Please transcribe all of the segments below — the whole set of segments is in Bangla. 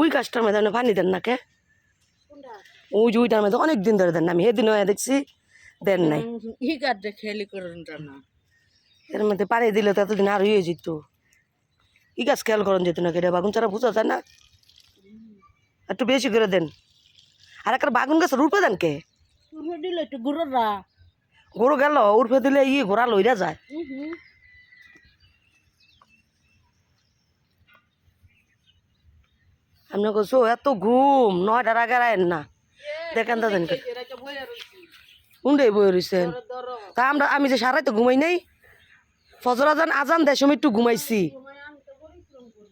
ওই গাছটার মধ্যে আপনি পানি দেন না কে? ওই যে ওইটার মধ্যে অনেক দিন ধরে দেন না আমি সেদিন হয়ে দেখছি দেন নাই। এর মধ্যে পানি দিলে তো এতদিন আর হয়ে যেত। ই গাছ খেয়াল করেন যেত না কেটে বাগুন চারা বুঝা যায় না। একটু বেশি করে দেন। আর একটা বাগুন গাছ রূপে দেন কে? দিলে একটু গেল উর্ফে দিলে ই ঘোড়া লইরা যায়। আপনি কছো এত ঘুম নয়টার আগে আয়েন না। দেখেন দাদেন উন্ডে বই রয়েছেন তা আমরা আমি যে সারাই তো ঘুমাই নাই ফজর আজান আজান দেয় সময় একটু ঘুমাইছি।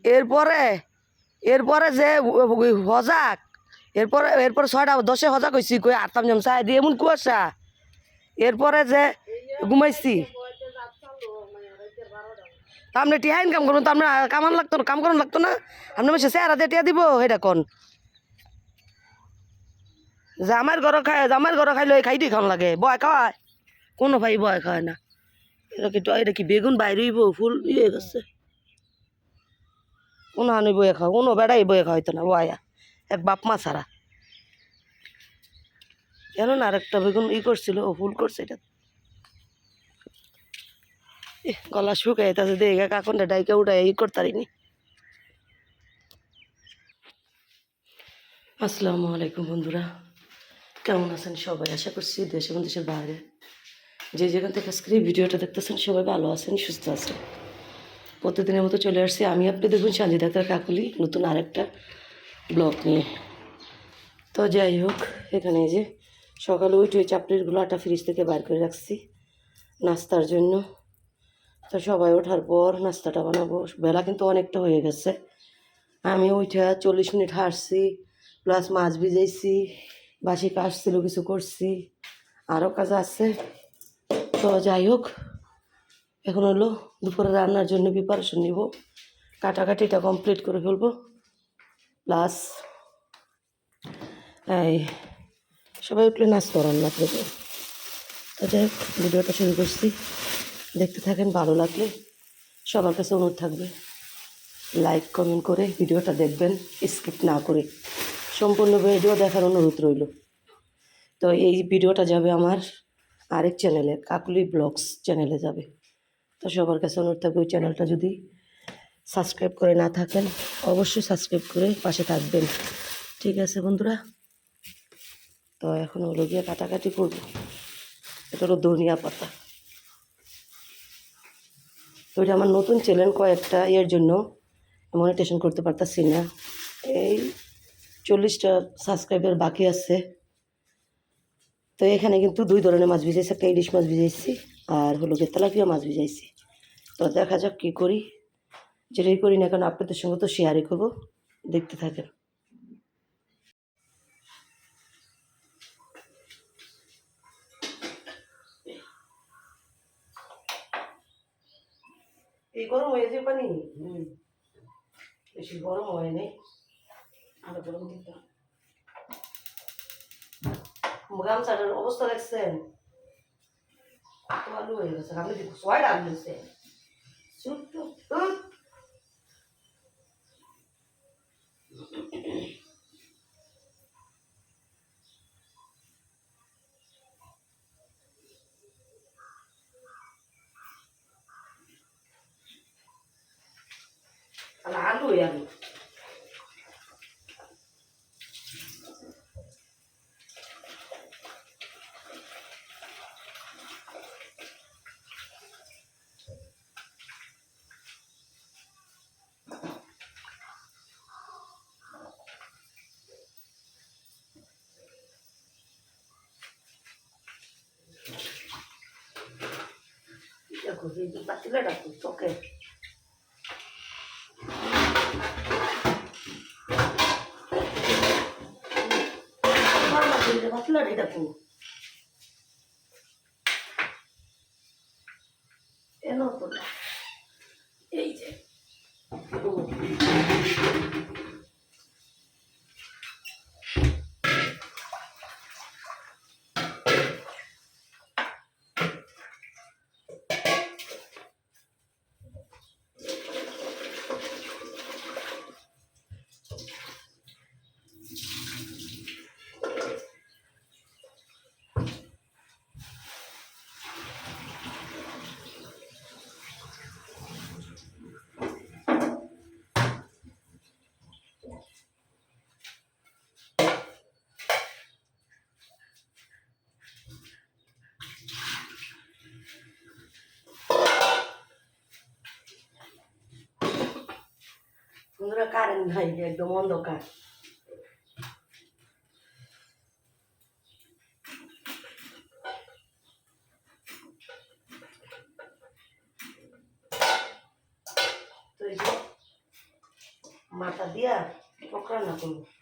এরপরে এরপরে যে হজাক এরপরে এরপরে ছয়টা দশে হজাক হয়েছি কই আটটাম যাম চাই দিয়ে এমন কুয়াশা। এরপরে যে ঘুমাইছি। আপনি টিহা ইনকাম করুন, তো আপনার কামান লাগতো কাম করুন লাগতো না। আপনি মাসে চেহারা দিয়ে টিয়া দিব সেটা কন? জামাইয়ের ঘর খায়, জামাইয়ের ঘর খাইলে খাই দিয়ে খাওয়ান লাগে, বয় খাওয়ায়। কোনো ভাই বয় খাওয়ায় না। এটা কি এটা কি বেগুন বাইরেইব ফুল ইয়ে গেছে। কোনো আনি বয়ে খাও কোনো বেড়াই বয়ে খাওয়াইতো না, বয়া। এক বাপ মা ছাড়া। কেন না আরেকটা বেগুন ই করছিল, ও ফুল করছে এটা। গলা শুকাই তাছে দেখে কাকনটা ডাইকে উঠাই ই করতারিনি আসসালামু আলাইকুম বন্ধুরা, কেমন আছেন সবাই? আশা করছি দেশ এবং দেশের বাইরে। যে যেখান থেকে আজকের এই ভিডিওটা দেখতেছেন, সবাই ভালো আছেন, সুস্থ আছেন। প্রতিদিনের মতো চলে আসছি আমি আপনি দেখুন সাঞ্জি ডাক্তার কাকুলি, নতুন আরেকটা ব্লগ নিয়ে। তো যাই হোক, এখানে যে সকালে উঠে চাপড়িরগুলো আটা ফ্রিজ থেকে বাইর করে রাখছি, নাস্তার জন্য। তো সবাই ওঠার পর নাস্তাটা বানাবো। বেলা কিন্তু অনেকটা হয়ে গেছে। আমি উঠে চল্লিশ মিনিট হাঁটছি, প্লাস মাছ ভিজাইছি, বাসি কাজ ছিল কিছু করছি, আরও কাজ আছে। তো যাই হোক, এখন হলো দুপুরে রান্নার জন্য প্রিপারেশন নিব। কাটাকাটিটা কমপ্লিট করে ফেলব। প্লাস, এই, সবাই উঠলে নাস্তা রান্না করব। তো যাই হোক, ভিডিওটা শুরু করছি। দেখতে থাকেন, ভালো লাগলে সবার কাছে অনুরোধ থাকবে। লাইক কমেন্ট করে ভিডিওটা দেখবেন স্কিপ না করে। সম্পূর্ণ ভিডিও দেখার অনুরোধ রইল। তো এই ভিডিওটা যাবে আমার আরেক চ্যানেলে কাকুলি ব্লগস চ্যানেলে যাবে। তো সবার কাছে অনুরোধ থাকবে, ওই চ্যানেলটা যদি সাবস্ক্রাইব করে না থাকেন, অবশ্যই সাবস্ক্রাইব করে পাশে থাকবেন। ঠিক আছে বন্ধুরা? তো এখন হলো গিয়ে কাটাকাটি করব। এটা হলো ধনিয়া পাতা। তো এটা আমার নতুন চ্যানেল কয়েকটা এর জন্য। মনিটেশন করতে পারতাছি না। এই চল্লিশটা সাবস্ক্রাইবার বাকি আছে। তো এখানে কিন্তু দুই ধরনের মাছ ভিজাইছি, একটা ইলিশ মাছ ভিজাইছি, আর হলো গিয়ে তেলাপিয়া মাছ ভিজাইছি। তো দেখা যাক কী করি। যেটাই করি না কেন, আপনাদের সঙ্গে তো শেয়ারই করব। দেখতে থাকেন। এই গরম হয়েছে পানি? হুম। বেশি গরম হয় নাই। আরও গরম দিতে গামছাটার অবস্থা দেখছেন? আলু হয়ে গেছে। আমি দেখো ছয়টা আলু হয়েছে ছোট্ট উহ। তাহলে আলু আলু দেখো এই যে পাতিলে ডাকো তোকে পাতলাটাই দেখো এনো তো না। এই যে বন্ধুরা কারেন্ট নাই একদম অন্ধকার মাথা দিয়া পকড়া না করব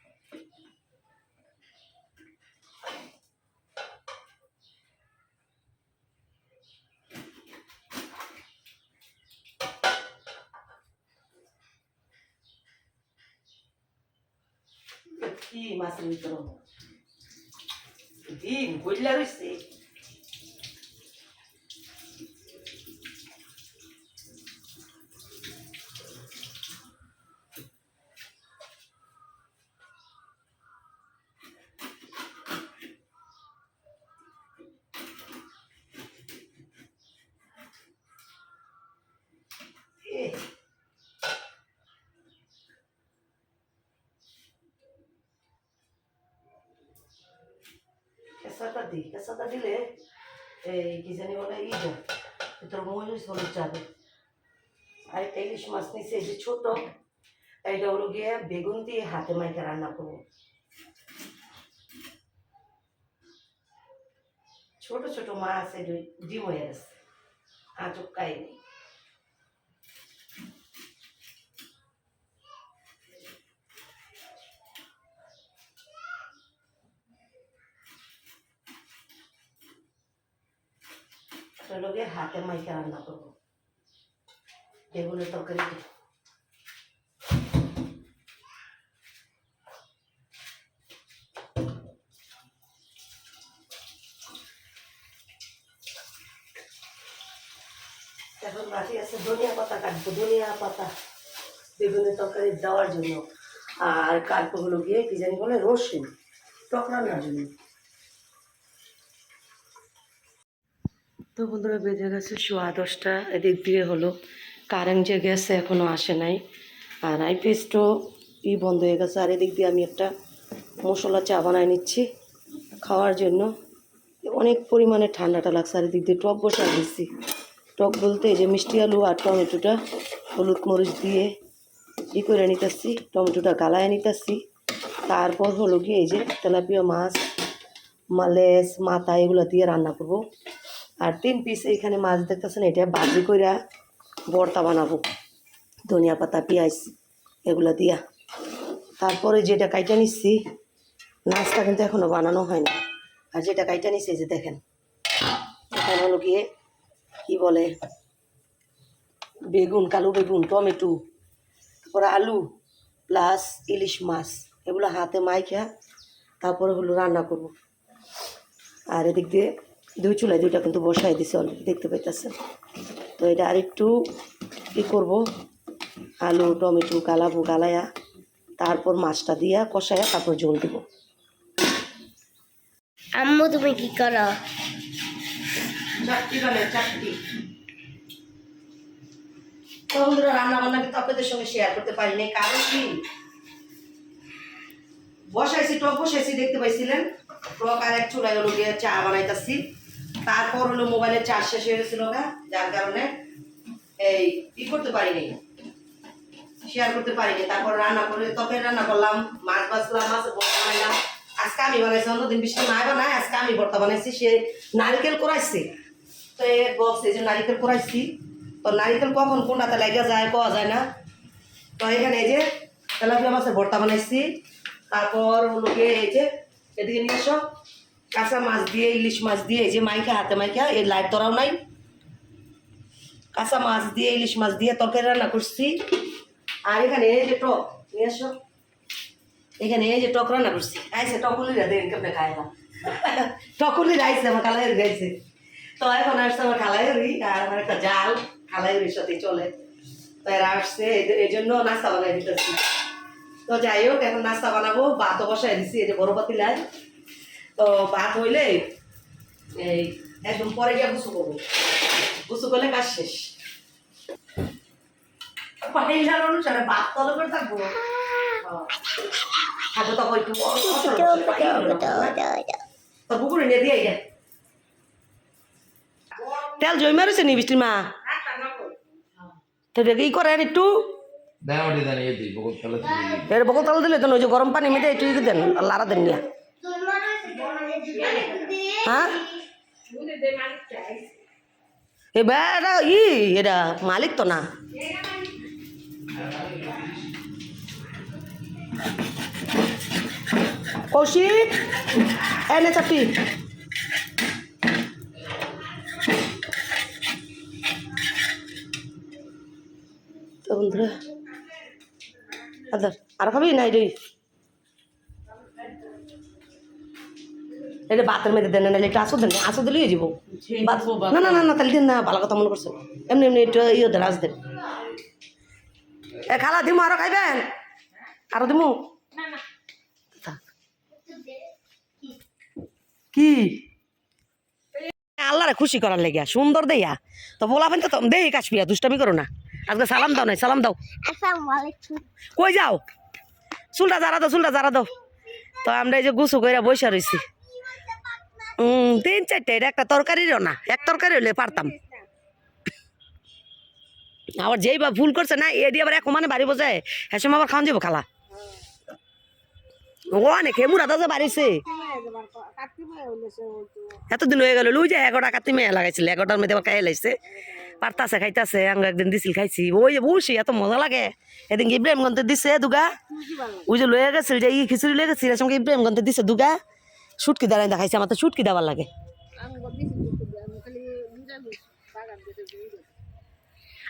কি মাছের ভিতরে ডিম রয়েছে Eh. কেঁচাটা দিই কেঁচাটা দিলে এই কি জানি বলে ইটা ভিতরে মরিচ হলুদ যাবে আর একটা ইলিশ মাছ নিচ্ছে এই যে ছোট এইটা হলো গিয়ে বেগুন দিয়ে হাতে মাইকে রান্না করব ছোট ছোট মাছ ডিম হয়ে গেছে আঁচক কাইনি হলো গিয়ে হাতে মাইকে রান্না করব। বেগুনের তরকারি এখন বাকি আছে ধনিয়া পাতা কাটবো। ধনিয়া পাতা বেগুনের তরকারি দেওয়ার জন্য। আর কাটবো হলো গিয়ে কি জানি বলে রসুন। টক রান্নার জন্য। তো বন্ধুরা বেজে গেছে সোয়া দশটা, এদিক দিয়ে হলো। কারেন্ট যে গেছে এখনও আসে নাই। আর আইপিএসটাও ই বন্ধ হয়ে গেছে। আর এদিক দিয়ে আমি একটা মশলা চা বানায় নিচ্ছি খাওয়ার জন্য। অনেক পরিমাণে ঠান্ডাটা লাগছে। আর এদিক দিয়ে টক বসা দিচ্ছি টক বলতে এই যে মিষ্টি আলু আর টমেটোটা হলুদ মরিচ দিয়ে ই করে নিতেছি। টমেটোটা গালায় নিতেছি। তারপর হলো গিয়ে এই যে তেলাপিয়া মাছ, মালেস মাথা এগুলো দিয়ে রান্না করব। আর তিন পিস এইখানে মাছ দেখতেছেন, এটা বাজি কইরা ভর্তা বানাবো। ধনিয়া পাতা, পেঁয়াজ, এগুলো দিয়া। তারপরে যেটা কাইটা নিচ্ছি, নাস্তা কিন্তু এখনও বানানো হয়নি। আর যেটা কাইটা নিচ্ছি যে দেখেন। এখানে হলো গিয়ে, কি বলে, বেগুন, কালো বেগুন, টমেটো, তারপরে আলু, প্লাস ইলিশ মাছ, এগুলো হাতে মাইখা তারপরে হলো রান্না করব। আর এদিক দিয়ে দুই চুলায় দুইটা কিন্তু বসাই দিছে অলরেডি দেখতে পাইতেছেন। তো এটা আরেকটু কী করব আলু টমেটো গালাবো গালায়া তারপর মাছটা দিয়া কষায়া তারপর জল দিব। আম্মু তুমি কি করো? চারটি তো বন্ধুরা রান্না বান্না কিন্তু আপনাদের সঙ্গে শেয়ার করতে পারিনি কারণ কি? বসাইছি টক বসাইছি দেখতে পাইছিলেন? টক আর এক চুলায় গিয়ে চা বানাইতাছি। তারপর হলো মোবাইলের চার্জ শেষ হয়ে গেছিল গা, যার কারণে এই ই করতে পারিনি। শেয়ার করতে পারিনি। তারপর রান্না করে, তরকারি রান্না করলাম, মাছ বাছলাম মাছ ভর্তা বানাইলাম। আজকে আমি বানাইছি, অন্যদিন বৃষ্টি নাই বানাই আজকে আমি ভর্তা বানাইছি, সে নারিকেল করাইছে তো এ বক্স এই যে নারিকেল করাইছি তো নারিকেল কখন কোনটাতে লেগে যায় পাওয়া যায় না। তো এখানে এই যে তেলাপিয়া মাছের ভর্তা বানাইছি। তারপর হলো এই যে এদিকে নিয়ে এসো। কাঁচা মাছ দিয়ে, ইলিশ মাছ দিয়ে যে মাইকা হাতে মাইকা এই লাইট ধরাও নাই। কাঁচা মাছ দিয়ে, ইলিশ মাছ দিয়ে তরকারি রান্না করছি। আর এখানে এই যে টক, নিয়ে এসো এখানে এই যে টক রান্না করছি। আইসে টকুলিরা দেন, কেমনে খায় না? টকুলিরা আইসে, আমার কালাইয়ের গাইছে তো এখন আসছে আমার খালাইয়েরই আর আমার একটা জাল খালাইয়ের সাথে চলে। তো এরা আসছে এই জন্য নাস্তা বানাই দিতেছি। তো যাই হোক, এখন নাস্তা বানাবো, ভাতও বসাই দিছি, এই যে বড় পাতিলায়। তো ভাত হইলে এই একদম পরে গিয়ে গুছু করব। গুছু করলে কাজ শেষ। পাইলার অনুসারে ভাত তলে করে থাকব। থাকব তখন একটু তো পুকুরে নিয়ে দিয়ে গে তেল জমি মারছে নি বৃষ্টির মা? তো দেখে ই করেন একটু। এর বকল তাল দিলে তো ওই যে গরম পানি মেটে একটু দেন লাড়া দেন নিয়া। হ্যাঁ? এ বেটা ই, এটা মালিক তো না। কৌশিক এনে চাপি। তো বন্ধুরা আর খাবি নাই রে এটা বাতের মধ্যে দেন না এটা আসো দেন আসো দিলেই যাব। না না না না তাহলে দিন না ভালো কথা মনে করছ এমনি এমনি একটু ইয়ে দেন আস দেন। এ খালা দিমু আরও খাইবেন? আরও দিমু? থাক। কি? আল্লাহরে খুশি করার লেগিয়া সুন্দর দেয়া তো বলা ফেন তো দেই কাশপিয়া দুষ্টামি করো না। আজকে সালাম দাও নাই সালাম দাও। কই যাও? চুলটা জারা দাও চুলটা জারা দাও। তো আমরা এই যে গুছু কইরা বসে রইছি। হুম তিন চারটে এটা একটা তরকারিরও না এক তরকারি হলে পারতাম। আবার যেই বা ভুল করছে না এডি আবার এক মানে বাড়ি বোঝায় হ্যাঁ সময় আবার খাওয়ান যাব খালা। অনেক হেমুরা দাদা বাড়িছে। এতদিন হয়ে গেল লুই যায় এগারোটা কাতি মেয়ে লাগাইছিল এগারোটার মধ্যে আবার খাই লাইছে। পারতাছে খাইতাছে আঙ্গ একদিন দিছিল খাইছি। ওই যে বসি এত মজা লাগে। এদিন ইব্রাহিম গন্তে দিছে দুগা। ওই যে লয়ে গেছিল যে ই খিচুড়ি লয়ে গেছিল সঙ্গে ইব্রাহিম গন্তে দিছে দুগা। শুটকি দাঁড়াই দেখাইছে আমার তো শুটকি দেওয়ার লাগে।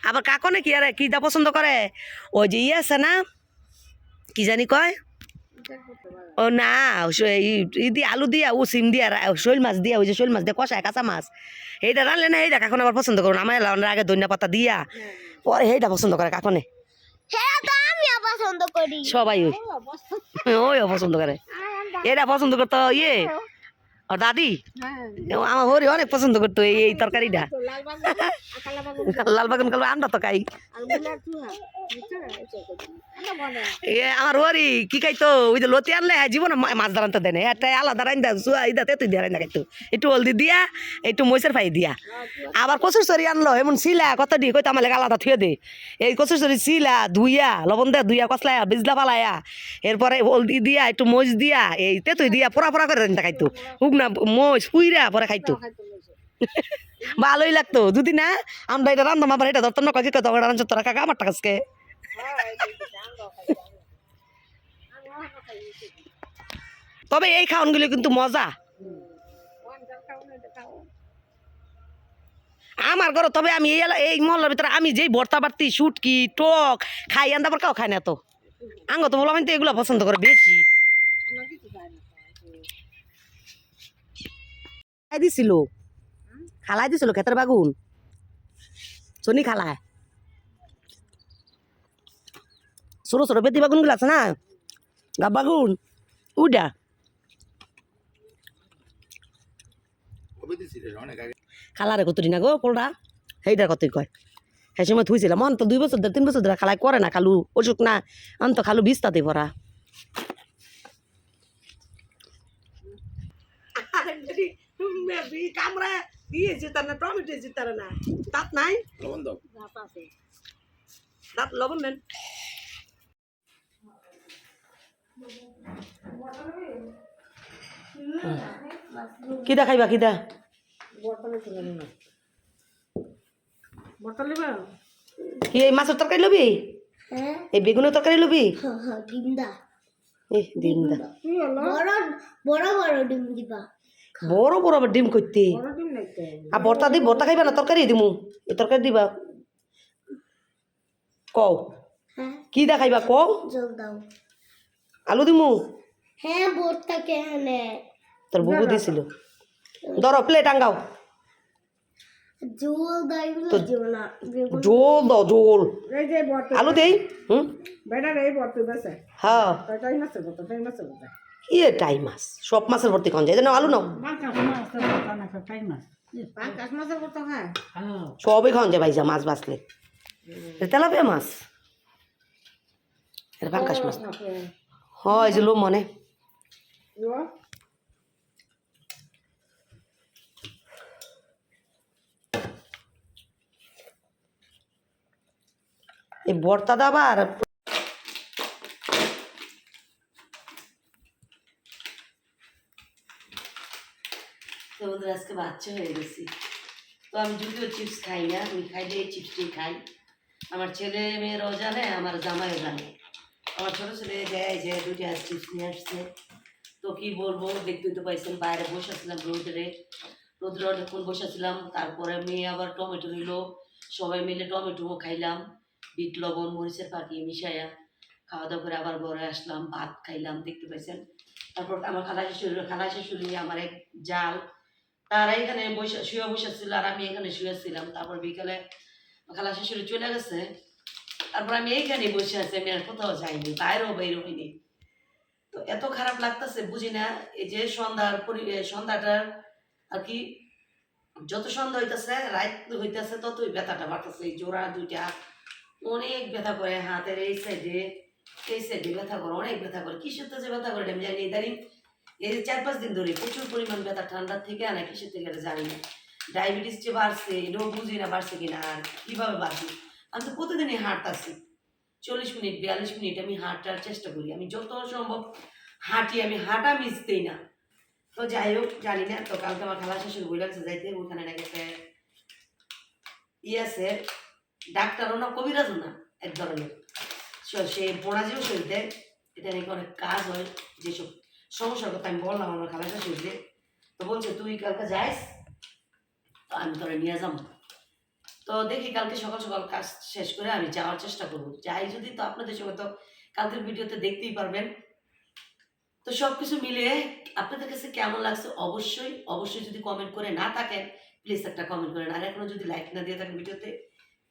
আবার কাকনে কি আরে কি দা পছন্দ করে? ওই যে ইয়ে আছে না কি জানি কয়? ও না ই- দিয়ে আলু দিয়া ও সিম দিয়া শৈল মাছ দিয়া ওই যে শৈল মাছ দিয়ে কষায় কাঁচা মাছ। এইটা রানলে না এইটা কাকন আবার পছন্দ করুন আমার রান্নার আগে ধনিয়া পাতা দিয়া। পরে এইটা পছন্দ করে কাকনে। হ্যাঁ সবাই ওই ওই পছন্দ করে। এটা পছন্দ করতো ইয়ে। আর দাদি? আমার হরি অনেক পছন্দ করতো এই তরকারিটা। লাল বাগান কালো আমরা তো খাই। এ আমার হরি কি খাইতো? ওই যে লতি আনলে হ্যাঁ জীবনে মাছ দাঁড়াতে দেয় না একটা আলাদা রাইন দা সুয়া ইদা তেতুই দিয়ে রাইন খাইতো। একটু হলদি দিয়া একটু মইসের ফাই দিয়া। আবার কচুর সরি আনলো এমন শিলা কত দি কইতো আমার আলাদা থুয়ে দে। এই কচুর সরি শিলা ধুইয়া লবণ দে ধুইয়া কসলায়া বিজলা পালায়া এরপরে হলদি দিয়া একটু মইচ দিয়া এই তেতুই দিয়া পোড়া পোড়া করে রাইন খাইতো। হুকনা মইচ পুইরা পরে খাইতো। ভালোই লাগতো। যদি না আমরা এটা রান্ধতাম আবার এটা ধরতাম না কয়েক কথা রান্ধছ তোরা কাকা আমার টাকাসকে তবে এই খাওয়ানগুলো কিন্তু মজা। আমার ঘর তবে আমি এই এই মহল্লার ভিতরে আমি যেই ভর্তা বাড়তি শুটকি টক খাই আনতে আবার কাউ খাই না তো। আঙ্গ তো বললাম তো এগুলো পছন্দ করে বেশি। খাই দিছিল। খালাই দিছিল ক্ষেতের বাগুন। শনি খালায় ছোট ছোট বেতি বাগুনগুলো আছে না? গাব বাগুন। উডা খালারে কতটি না গো পোলটা সেইটার কতই কয়। সেই সময় থুইছিলাম অন্ত দুই বছর ধরে তিন বছর ধরে খালাই করে না খালু। অসুখ না। অন্ত খালু বিস্তাতে পড়া কামড়া দিয়ে যেতার না টমেটো যেতার না দাঁত নাই? লবণ দাও। দাঁত লবণ নেন কিদা খাইবা কিদা কি এই মাছের তরকারি লবি? হ্যাঁ। এই বেগুনের তরকারি লবি? হ্যাঁ হ্যাঁ ডিমদা এ ডিম দা। বড় বড় বড় ডিম দিবা। বড় বড় আবার ডিম করতে আর ভর্তা দি ভর্তা খাইবা না তরকারি দিমু। এই তরকারি দিবা। কও। হ্যাঁ। কি দা খাইবা কও। আলু দিমু? হ্যাঁ বোর্ডটা কেনে তোর বুবু দিছিল। ধরো প্লেট আঙ্গাও। জল জোল দাও জোল। আলু দেই হুম? বেটার এই বর্ত বেছে হ্যাঁ। তাই মাছের বর্ত তাই মাছের বর্ত ইয়ে টাই মাছ। সব মাছের ভর্তি খাওয়া যায়। আলু নাও। মাছের বর্ত সবই খাওয়া যায় ভাইজা মাছ বাঁচলে এটা তেলাপিয়া মাছ। এটা পাঙ্কাশ মাছ। হয় যে লো মনে। এই বর্তা দাবার ওদের আজকে বাচ্চা হয়ে গেছি। তো আমি যদিও চিপস খাই না, আমি খাইলে এই চিপসটি খাই। আমার ছেলে মেয়েরাও জানে আমার জামাইও জানে। আমার ছোটো ছেলে দেয় যে দুইটা চিপস নিয়ে আসছে, তো কি বলব দেখতে তো পাইছেন, বাইরে বসেছিলাম রোদরে। রোদ্রে অনেকক্ষণ বসেছিলাম তারপরে মেয়ে আবার টমেটো নিল। সবাই মিলে টমেটোও খাইলাম, বিট, লবণ, মরিচের পাটি মিশাইয়া। খাওয়া দাওয়া করে আবার ঘরে আসলাম, ভাত খাইলাম, দেখতে পাইছেন। তারপর আমার খালা শাশুড়ি খালা শাশুড়ি আমার এক জাল তারা এখানে বসে, শুয়ে বসেছিল আর আমি এখানে শুয়েছিলাম। তারপর বিকালে খালা শাশুড়ি চলে গেছে। তারপর আমি এইখানে বসে আছি, আমি আর কোথাও যাইনি, বাইরেও বের হইনি। তো এত খারাপ লাগতেছে, বুঝি না, এই যে সন্ধ্যার পরি সন্ধ্যাটার আর কি, যত সন্ধ্যা হইতেছে, রাত হইতেছে, ততই ব্যথাটা বাড়তেছে। এই জোড়া দুইটা অনেক ব্যথা করে হাতের এই সাইডে এই সাইডে ব্যথা করে, অনেক ব্যথা করে। কিসের তো যে ব্যথা করে, আমি জানি ইদানিং এই যে চার পাঁচ দিন ধরে প্রচুর পরিমাণ ব্যথা ঠান্ডার থেকে আনা কিসের থেকে জানি না। ডায়াবেটিস যে বাড়ছে এটাও বুঝি না বাড়ছে কিনা আর কীভাবে বাড়ছে আমি তো প্রতিদিনই হাঁটতাছি। চল্লিশ মিনিট, বিয়াল্লিশ মিনিট আমি হাঁটার চেষ্টা করি। আমি যত সম্ভব হাঁটি, আমি হাঁটা মিশতেই না। তো যাই হোক, জানি না, তো কালকে আমার খালা শাশুড়ি বই লাগছে যাইতে ওখানে নাকি একটা ইয়ে আছে, ডাক্তারও না, কবিরাজও না, এক ধরনের। সে- সে বোনাজিও শরীরে এটা নাকি অনেক কাজ হয় যেসব সমস্যার কথা আমি বললাম, আমার খালা শাশুড়িতে তো বলছে, তুই কালকে যাইস? তো আমি তোরা নিয়ে যাব। তো দেখি কালকে সকাল সকাল কাজ শেষ করে আমি যাওয়ার চেষ্টা করব। যাই যদি তো আপনাদের সঙ্গে তো কালকের ভিডিওতে দেখতেই পারবেন। তো সব কিছু মিলিয়ে আপনাদের কাছে কেমন লাগছে? অবশ্যই অবশ্যই যদি কমেন্ট করে না থাকেন প্লিজ একটা কমেন্ট করেন। আর এখনও যদি লাইক না দিয়ে থাকেন ভিডিওতে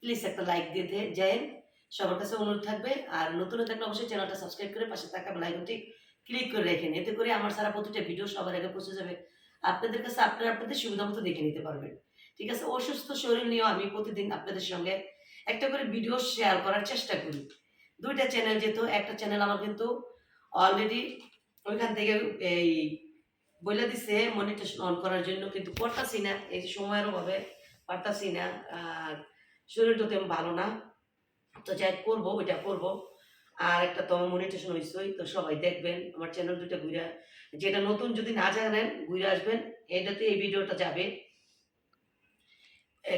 প্লিজ একটা লাইক দিয়ে দিয়ে সবার কাছে অনুরোধ থাকবে। আর নতুন থাকলে অবশ্যই চ্যানেলটা সাবস্ক্রাইব করে পাশে থাকা বেলাইকনটি ক্লিক করে রেখেন এতে করে আমার সারা প্রতিটা ভিডিও সবার আগে পৌঁছে যাবে। আপনাদের কাছে আপনারা আপনাদের সুবিধা মতো দেখে নিতে পারবেন। ঠিক আছে? অসুস্থ শরীর নিয়েও আমি প্রতিদিন আপনাদের সঙ্গে একটা করে ভিডিও শেয়ার করার চেষ্টা করি। দুইটা চ্যানেল যেহেতু, একটা চ্যানেল আমার কিন্তু অলরেডি ওইখান থেকে এই বলে দিছে মনিটেশন অন করার জন্য কিন্তু করতেছি না, এই সময়ের অভাবে পারতাছি না। আর শরীরটা তেমন ভালো না। তো যাই করব, ওইটা করব। আর একটা তো মনিটেশন হয়েছই তো সবাই দেখবেন, আমার চ্যানেল দুটো ঘুরে যেটা নতুন যদি না জানেন ঘুরে আসবেন, এটাতে এই ভিডিওটা যাবে।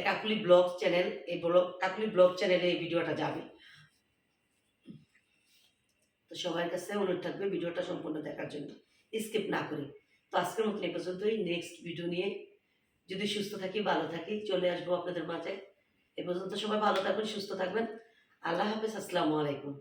কাকুলি ব্লগ চ্যানেল এই ব্লগ কাকুলি ব্লগ চ্যানেলে এই ভিডিওটা যাবে। তো সবার কাছে অনুরোধ থাকবে ভিডিওটা সম্পূর্ণ দেখার জন্য। স্কিপ না করে। তো আজকের মতন এ পর্যন্তই। নেক্সট ভিডিও নিয়ে যদি সুস্থ থাকি, ভালো থাকি, চলে আসব আপনাদের মাঝে। এ পর্যন্ত সবাই ভালো থাকবেন, সুস্থ থাকবেন। আল্লাহ হাফেজ, আসসালামু আলাইকুম।